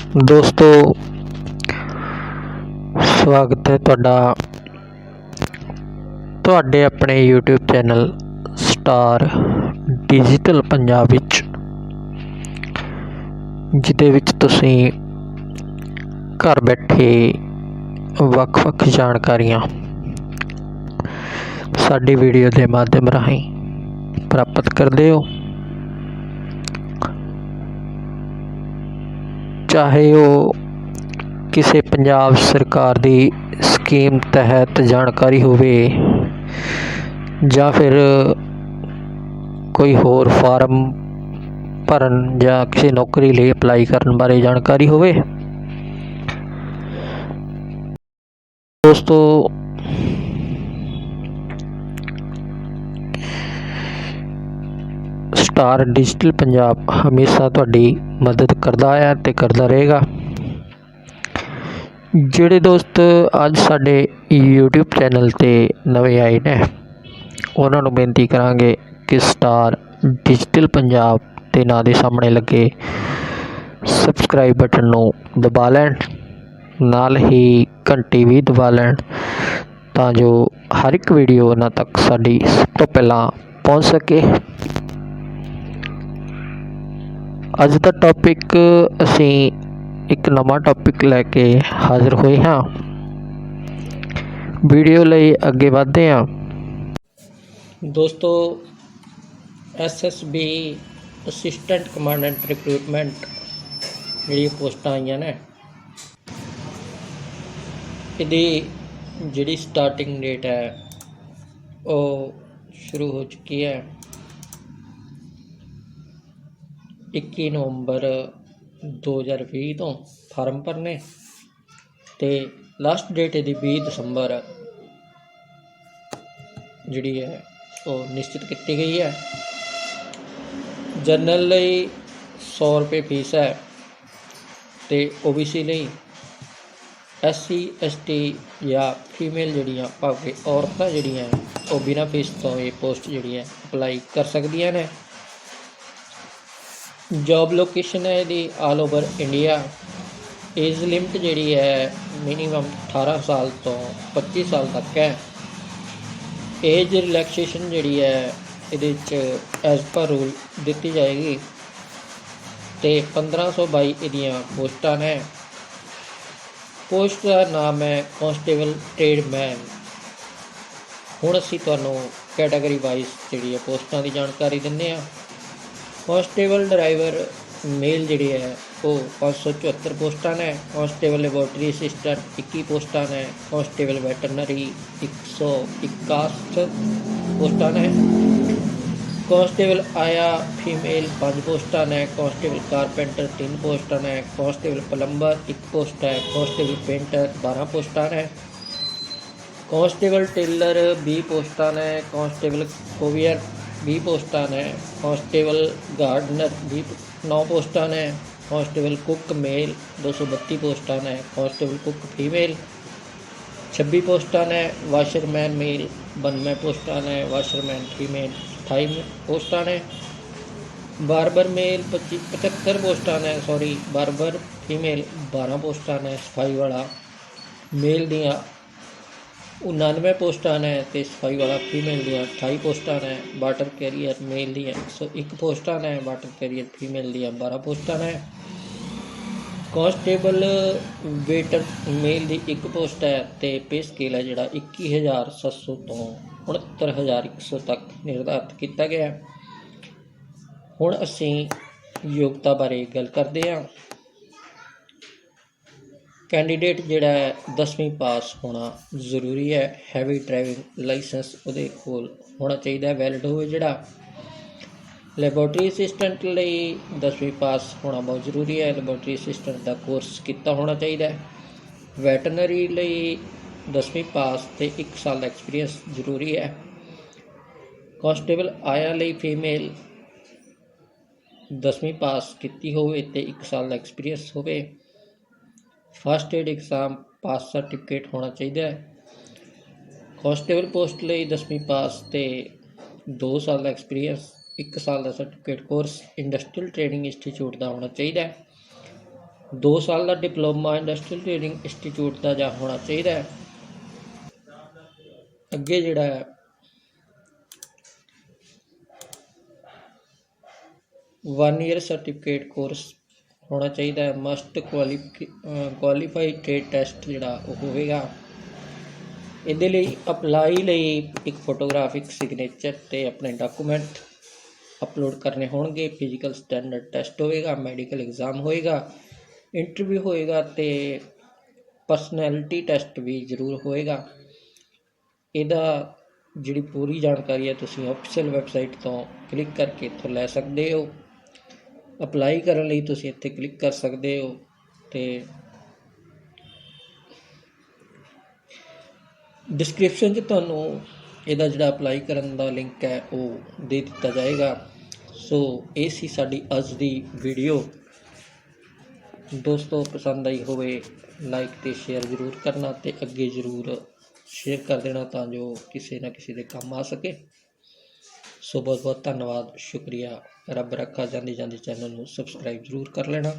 ਦੋਸਤੋ, ਸਵਾਗਤ ਹੈ ਤੁਹਾਡਾ, ਤੁਹਾਡੇ ਆਪਣੇ YouTube channel star digital Punjab ਵਿੱਚ, ਜਿਹਦੇ ਵਿੱਚ ਤੁਸੀਂ ਘਰ ਬੈਠੇ ਵੱਖ-ਵੱਖ ਜਾਣਕਾਰੀਆਂ ਸਾਡੀ ਵੀਡੀਓ ਦੇ ਮਾਧਿਅਮ ਰਾਹੀਂ ਪ੍ਰਾਪਤ ਕਰਦੇ ਹੋ। ਚਾਹੇ ਉਹ ਕਿਸੇ ਪੰਜਾਬ ਸਰਕਾਰ ਦੀ ਸਕੀਮ ਤਹਿਤ ਜਾਣਕਾਰੀ ਹੋਵੇ ਜਾਂ ਫਿਰ ਕੋਈ ਹੋਰ ਫਾਰਮ ਭਰਨ ਜਾਂ ਕਿਸੇ ਨੌਕਰੀ ਲਈ ਅਪਲਾਈ ਕਰਨ ਬਾਰੇ ਜਾਣਕਾਰੀ ਹੋਵੇ। ਦੋਸਤੋ ਸਟਾਰ ਡਿਜੀਟਲ ਪੰਜਾਬ ਹਮੇਸ਼ਾ ਤੁਹਾਡੀ ਮਦਦ ਕਰਦਾ ਹੈ ਤੇ ਕਰਦਾ ਰਹੇਗਾ। ਜਿਹੜੇ ਦੋਸਤ ਅੱਜ ਸਾਡੇ YouTube ਚੈਨਲ ਤੇ ਨਵੇਂ ਆਏ ਨੇ, ਉਹਨਾਂ ਨੂੰ ਬੇਨਤੀ ਕਰਾਂਗੇ ਕਿ ਸਟਾਰ ਡਿਜੀਟਲ ਪੰਜਾਬ ਦੇ ਨਾਂ ਦੇ ਸਾਹਮਣੇ ਲੱਗੇ ਸਬਸਕ੍ਰਾਈਬ ਬਟਨ ਨੂੰ ਦਬਾ ਲੈਣ, ਨਾਲ ਹੀ ਘੰਟੀ ਵੀ ਦਬਾ ਲੈਣ, ਤਾਂ ਜੋ ਹਰ ਇੱਕ ਵੀਡੀਓ ਉਹਨਾਂ ਤੱਕ ਸਾਡੀ ਸਭ ਤੋਂ ਪਹਿਲਾਂ ਪਹੁੰਚ ਸਕੇ। ਅੱਜ ਦਾ ਟੌਪਿਕ ਅਸੀਂ ਇੱਕ ਨਵਾਂ ਟੌਪਿਕ ਲੈ ਕੇ ਹਾਜ਼ਰ ਹੋਏ ਹਾਂ। ਵੀਡੀਓ ਲਈ ਅੱਗੇ ਵਧਦੇ ਹਾਂ। ਦੋਸਤੋ ਐਸਐਸਬੀ ਅਸਿਸਟੈਂਟ ਕਮਾਂਡੈਂਟ ਰਿਕਰੂਟਮੈਂਟ ਜਿਹੜੀ ਪੋਸਟਾਂ ਆਈਆਂ ਨੇ, ਇਹਦੀ ਜਿਹੜੀ ਸਟਾਰਟਿੰਗ ਡੇਟ ਹੈ, ਉਹ ਸ਼ੁਰੂ ਹੋ ਚੁੱਕੀ ਹੈ। 21 ਨਵੰਬਰ 2020 ਤੋਂ ਫਾਰਮ ਭਰਨੇ ਅਤੇ ਲਾਸਟ ਡੇਟ ਇਹਦੀ ਵੀਹ ਦਸੰਬਰ, ਜਿਹੜੀ ਹੈ, ਉਹ ਨਿਸ਼ਚਿਤ ਕੀਤੀ ਗਈ ਹੈ। ਜਨਰਲ ਲਈ 100 ਰੁਪਏ ਫੀਸ ਹੈ ਤੇ OBC ਲਈ ਐਸਸੀ ਐਸਟੀ ਜਾਂ ਫੀਮੇਲ ਜਿਹੜੀਆਂ ਭਾਵੇਂ ਔਰਤਾਂ ਜਿਹੜੀਆਂ ਉਹ ਬਿਨਾਂ ਫੀਸ ਤੋਂ ਇਹ ਪੋਸਟ ਜਿਹੜੀਆਂ ਅਪਲਾਈ ਕਰ ਸਕਦੀਆਂ ਨੇ। ਜੌਬ ਲੋਕੇਸ਼ਨ ਹੈ ਇਹਦੀ all over India age limit ਜਿਹੜੀ ਹੈ ਮਿਨੀਮਮ 18 ਸਾਲ ਤੋਂ 25 ਸਾਲ ਤੱਕ ਹੈ। ਏਜ ਰਿਲੈਕਸੇਸ਼ਨ ਜਿਹੜੀ ਹੈ ਇਹਦੇ ਵਿੱਚ ਐਜ਼ ਪਰ ਰੂਲ ਦਿੱਤੀ ਜਾਏਗੀ। ਤੇ 1522 ਇਹਦੀਆਂ ਪੋਸਟਾਂ ਨੇ। ਪੋਸਟ ਦਾ ਨਾਮ ਹੈ ਕਨਸਟੇਬਲ ਟ੍ਰੇਡਮੈਨ ਹੁਣ ਅਸੀਂ ਤੁਹਾਨੂੰ ਕੈਟਾਗਰੀ ਵਾਈਜ਼ ਜਿਹੜੀ ਹੈ ਪੋਸਟਾਂ ਦੀ ਜਾਣਕਾਰੀ ਦਿੰਨੇ ਆ ਕਾਂਸਟੇਬਲ ਡਰਾਈਵਰ ਮੇਲ ਜਿਹੜੀ ਹੈ, ਉਹ 574 ਪੋਸਟਾਂ ਨੇ, ਕਾਂਸਟੇਬਲ ਲੈਬੋਰਟਰੀ ਅਸਿਸਟੈਂਟ 21 ਪੋਸਟਾਂ ਨੇ, ਕਾਂਸਟੇਬਲ ਵੈਟਰਨਰੀ 161 ਪੋਸਟਾਂ ਨੇ। ਕਾਂਸਟੇਬਲ ਆਇਆ ਫੀਮੇਲ 5 ਪੋਸਟਾਂ ਨੇ, ਕਾਂਸਟੇਬਲ ਕਾਰਪੈਂਟਰ 3 ਪੋਸਟਾਂ ਨੇ, ਕਾਂਸਟੇਬਲ ਪਲੰਬਰ 1 ਪੋਸਟ ਹੈ, ਕਾਂਸਟੇਬਲ ਪੇਂਟਰ 12 ਪੋਸਟਾਂ ਨੇ। ਕਾਂਸਟੇਬਲ ਟੇਲਰ 20 ਪੋਸਟਾਂ ਨੇ, ਕਾਂਸਟੇਬਲ ਕੋਵੀਅਰ 20 ਪੋਸਟਾਂ ਨੇ ਕਾਂਸਟੇਬਲ ਗਾਰਡਨਰ 20 9 ਪੋਸਟਾਂ ਨੇ ਕਾਂਸਟੇਬਲ ਕੁੱਕ ਮੇਲ 232 ਪੋਸਟਾਂ ਨੇ ਕਾਂਸਟੇਬਲ ਕੁੱਕ ਫੀਮੇਲ 26 ਪੋਸਟਾਂ ਨੇ, ਵਾਸ਼ਰਮੈਨ ਮੇਲ 92 ਪੋਸਟਾਂ ਨੇ, ਵਾਸ਼ਰਮੈਨ ਫੀਮੇਲ 28 ਪੋਸਟਾਂ ਨੇ, ਬਾਰਬਰ ਮੇਲ 25 75 ਪੋਸਟਾਂ ਨੇ ਸੌਰੀ ਬਾਰਬਰ ਫੀਮੇਲ 12 ਪੋਸਟਾਂ ਨੇ, ਸਫ਼ਾਈ ਵਾਲਾ ਮੇਲ ਦੀਆਂ 99 ਪੋਸਟਾਂ ਨੇ ਤੇ ਸਫ਼ਾਈ ਵਾਲਾ ਫੀਮੇਲ ਦੀਆਂ 28 ਪੋਸਟਾਂ ਨੇ, ਵਾਟਰ ਕੈਰੀਅਰ ਮੇਲ ਦੀਆਂ 101 ਪੋਸਟਾਂ ਨੇ, ਵਾਟਰ ਕੈਰੀਅਰ ਫੀਮੇਲ ਦੀਆਂ 12 ਪੋਸਟਾਂ ਨੇ। ਕਾਂਸਟੇਬਲ ਵੇਟਰ ਮੇਲ ਦੀ ਇੱਕ ਪੋਸਟ ਹੈ ਤੇ ਪੇ ਸਕੇਲ ਹੈ ਜਿਹੜਾ 21700 ਤੋਂ 69100 ਤੱਕ ਨਿਰਧਾਰਤ ਕੀਤਾ ਗਿਆ ਹੁਣ ਅਸੀਂ ਯੋਗਤਾ ਬਾਰੇ ਗੱਲ ਕਰਦੇ ਹਾਂ। ਕੈਂਡੀਡੇਟ ਜਿਹੜਾ ਹੈ 10ਵੀਂ ਪਾਸ ਹੋਣਾ ਜ਼ਰੂਰੀ ਹੈ। ਹੈਵੀ ਡਰਾਈਵਿੰਗ ਲਾਇਸੈਂਸ ਉਹਦੇ ਕੋਲ ਹੋਣਾ ਚਾਹੀਦਾ ਵੈਲਿਡ ਹੋਵੇ ਜਿਹੜਾ। ਲੈਬੋਰਟਰੀ ਅਸਿਸਟੈਂਟ ਲਈ 10ਵੀਂ ਪਾਸ ਹੋਣਾ ਬਹੁਤ ਜ਼ਰੂਰੀ ਹੈ। ਲੈਬੋਰਟਰੀ ਅਸਿਸਟੈਂਟ ਦਾ ਕੋਰਸ ਕੀਤਾ ਹੋਣਾ ਚਾਹੀਦਾ ਹੈ। ਵੈਟਰਨਰੀ ਲਈ 10ਵੀਂ ਪਾਸ ਤੇ 1 ਸਾਲ ਦਾ ਐਕਸਪੀਰੀਅੰਸ ਜ਼ਰੂਰੀ ਹੈ। ਕਾਂਸਟੇਬਲ ਆਇਆ ਲਈ ਫੀਮੇਲ 10ਵੀਂ ਪਾਸ ਕੀਤੀ ਹੋਵੇ ਤੇ 1 ਸਾਲ ਦਾ ਐਕਸਪੀਰੀਅੰਸ ਹੋਵੇ। First aid exam pass certificate ਹੋਣਾ ਚਾਹੀਦਾ ਹੈ। ਕਾਂਸਟੇਬਲ ਪੋਸਟ ਲਈ 10ਵੀਂ ਪਾਸ ਤੇ 2 ਸਾਲ ਦਾ ਐਕਸਪੀਰੀਅੰਸ 1 ਸਾਲ ਦਾ certificate course industrial training institute ਦਾ ਹੋਣਾ ਚਾਹੀਦਾ ਹੈ। 2 ਸਾਲ ਦਾ ਡਿਪਲੋਮਾ ਇੰਡਸਟਰੀਅਲ ਟ੍ਰੇਨਿੰਗ ਇੰਸਟੀਚਿਊਟ ਦਾ ਜਾਂ ਹੋਣਾ ਚਾਹੀਦਾ ਹੈ। ਅੱਗੇ ਜਿਹੜਾ ਹੈ ਵਨ ਈਅਰ ਸਰਟੀਫਿਕੇਟ ਕੋਰਸ ਹੋਣਾ ਚਾਹੀਦਾ ਹੈ। ਮਸਟ ਕੁਆਲੀਫਾਈ ਟ੍ਰੇਡ ਟੈਸਟ ਜਿਹੜਾ ਉਹ ਹੋਵੇਗਾ। ਇਹਦੇ ਲਈ ਅਪਲਾਈ ਲਈ ਇੱਕ ਫੋਟੋਗ੍ਰਾਫਿਕ ਸਿਗਨੇਚਰ ਤੇ ਆਪਣੇ ਡਾਕੂਮੈਂਟ ਅਪਲੋਡ ਕਰਨੇ ਹੋਣਗੇ। ਫਿਜ਼ੀਕਲ ਸਟੈਂਡਰਡ ਟੈਸਟ ਹੋਵੇਗਾ ਮੈਡੀਕਲ ਐਗਜ਼ਾਮ ਹੋਏਗਾ ਇੰਟਰਵਿਊ ਹੋਏਗਾ ਤੇ ਪਰਸਨੈਲਿਟੀ ਟੈਸਟ ਵੀ ਜ਼ਰੂਰ ਹੋਏਗਾ ਇਹਦਾ ਜਿਹੜੀ ਪੂਰੀ ਜਾਣਕਾਰੀ ਹੈ, ਤੁਸੀਂ ਆਫੀਸ਼ੀਅਲ ਵੈਬਸਾਈਟ ਤੋਂ ਕਲਿੱਕ ਕਰਕੇ ਇੱਥੋਂ ਲੈ ਸਕਦੇ ਹੋ। ਅਪਲਾਈ ਕਰਨ ਲਈ ਤੁਸੀਂ ਇੱਥੇ ਕਲਿੱਕ ਕਰ ਸਕਦੇ ਹੋ ਤੇ ਡਿਸਕ੍ਰਿਪਸ਼ਨ 'ਚ ਤੁਹਾਨੂੰ ਇਹਦਾ ਜਿਹੜਾ ਅਪਲਾਈ ਕਰਨ ਦਾ ਲਿੰਕ ਹੈ ਉਹ ਦੇ ਦਿੱਤਾ ਜਾਏਗਾ। ਸੋ ਇਹ ਸੀ ਸਾਡੀ ਅੱਜ ਦੀ ਵੀਡੀਓ ਦੋਸਤੋ, ਪਸੰਦ ਆਈ ਹੋਵੇ ਲਾਈਕ ਤੇ ਸ਼ੇਅਰ ਜ਼ਰੂਰ ਕਰਨਾ ਤੇ ਅੱਗੇ ਜ਼ਰੂਰ ਸ਼ੇਅਰ ਕਰ ਦੇਣਾ ਤਾਂ ਜੋ ਕਿਸੇ ਨਾ ਕਿਸੇ ਦੇ ਕੰਮ ਆ ਸਕੇ। ਸੋ ਬਹੁਤ ਬਹੁਤ ਧੰਨਵਾਦ, ਸ਼ੁਕਰੀਆ। ਰੱਬ ਰੱਖਾ ਜਾਂਦੀ ਜਾਂਦੀ ਚੈਨਲ ਨੂੰ ਸਬਸਕ੍ਰਾਈਬ ਜ਼ਰੂਰ ਕਰ ਲੈਣਾ।